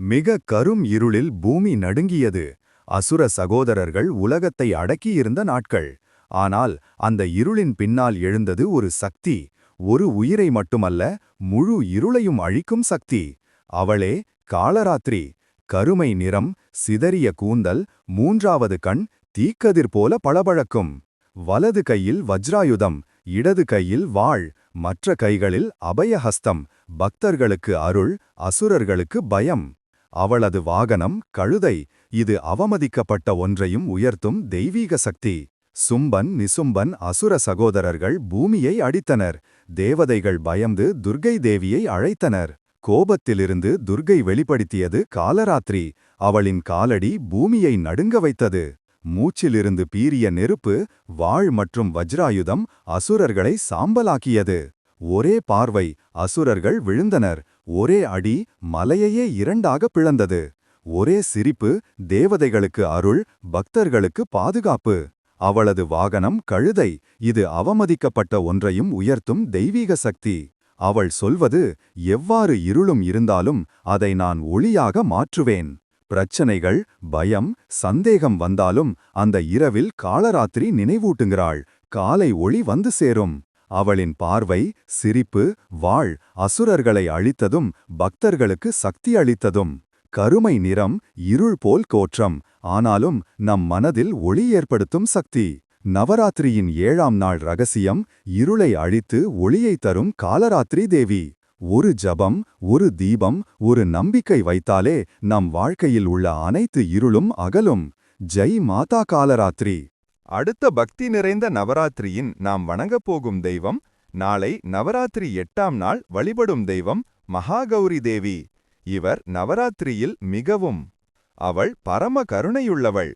மிக கரும் இருளில் பூமி நடுங்கியது. அசுர சகோதரர்கள் உலகத்தை அடக்கியிருந்த நாட்கள். ஆனால் அந்த இருளின் பின்னால் எழுந்தது ஒரு சக்தி. ஒரு உயிரை மட்டுமல்ல முழு இருளையும் அழிக்கும் சக்தி. அவளே காலராத்திரி. கருமை நிறம் சிதறிய கூந்தல் மூன்றாவது கண் தீக்கதிர் போல பளபழக்கும் வலது கையில் வஜ்ராயுதம் இடது கையில் வாள் மற்ற கைகளில் அபயஹஸ்தம். பக்தர்களுக்கு அருள் அசுரர்களுக்கு பயம். அவளது வாகனம் கழுதை இது அவமதிக்கப்பட்ட ஒன்றையும் உயர்த்தும் தெய்வீக சக்தி. சும்பன் நிசும்பன் அசுர சகோதரர்கள் பூமியை அடித்தனர். தேவதைகள் பயந்து துர்க்கை தேவியை அழைத்தனர். கோபத்திலிருந்து துர்க்கை வெளிப்படுத்தியது காலராத்திரி. அவளின் காலடி பூமியை நடுங்க வைத்தது. மூச்சிலிருந்து பீரிய நெருப்பு வாழ் மற்றும் வஜ்ராயுதம் அசுரர்களை சாம்பலாக்கியது. ஒரே பார்வை அசுரர்கள் விழுந்தனர். ஒரே அடி மலையையே இரண்டாக பிளந்தது. ஒரே சிரிப்பு தேவதைகளுக்கு அருள் பக்தர்களுக்கு பாதுகாப்பு. அவளது வாகனம் கழுதை. இது அவமதிக்கப்பட்ட ஒன்றையும் உயர்த்தும் தெய்வீக சக்தி. அவள் சொல்வது எவ்வாறு இருளும் இருந்தாலும் அதை நான் ஒளியாக மாற்றுவேன். பிரச்சனைகள் பயம் சந்தேகம் வந்தாலும் அந்த இரவில் காலராத்திரி நினைவூட்டுகிறாள். காலை ஒளி வந்து சேரும். அவளின் பார்வை சிரிப்பு வாழ் அசுரர்களை அழித்ததும் பக்தர்களுக்கு சக்தி அளித்ததும். கருமை நிறம் இருள் போல் கோற்றம் ஆனாலும் நம் மனதில் ஒளி ஏற்படுத்தும் சக்தி. நவராத்திரியின் ஏழாம் நாள் ரகசியம் இருளை அழித்து ஒளியை தரும் காலராத்திரி தேவி. ஒரு ஜபம் ஒரு தீபம் ஒரு நம்பிக்கை வைத்தாலே நம் வாழ்க்கையில் உள்ள அனைத்து இருளும் அகலும். ஜெய் மாதா காலராத்திரி. அடுத்த பக்தி நிறைந்த நவராத்திரியின் நாம் வணங்கப் போகும் தெய்வம் நாளை நவராத்திரி எட்டாம் நாள் வழிபடும் தெய்வம் மகாகௌரி தேவி. இவர் நவராத்திரியில் மிகவும் அவள் பரம கருணையுள்ளவள்.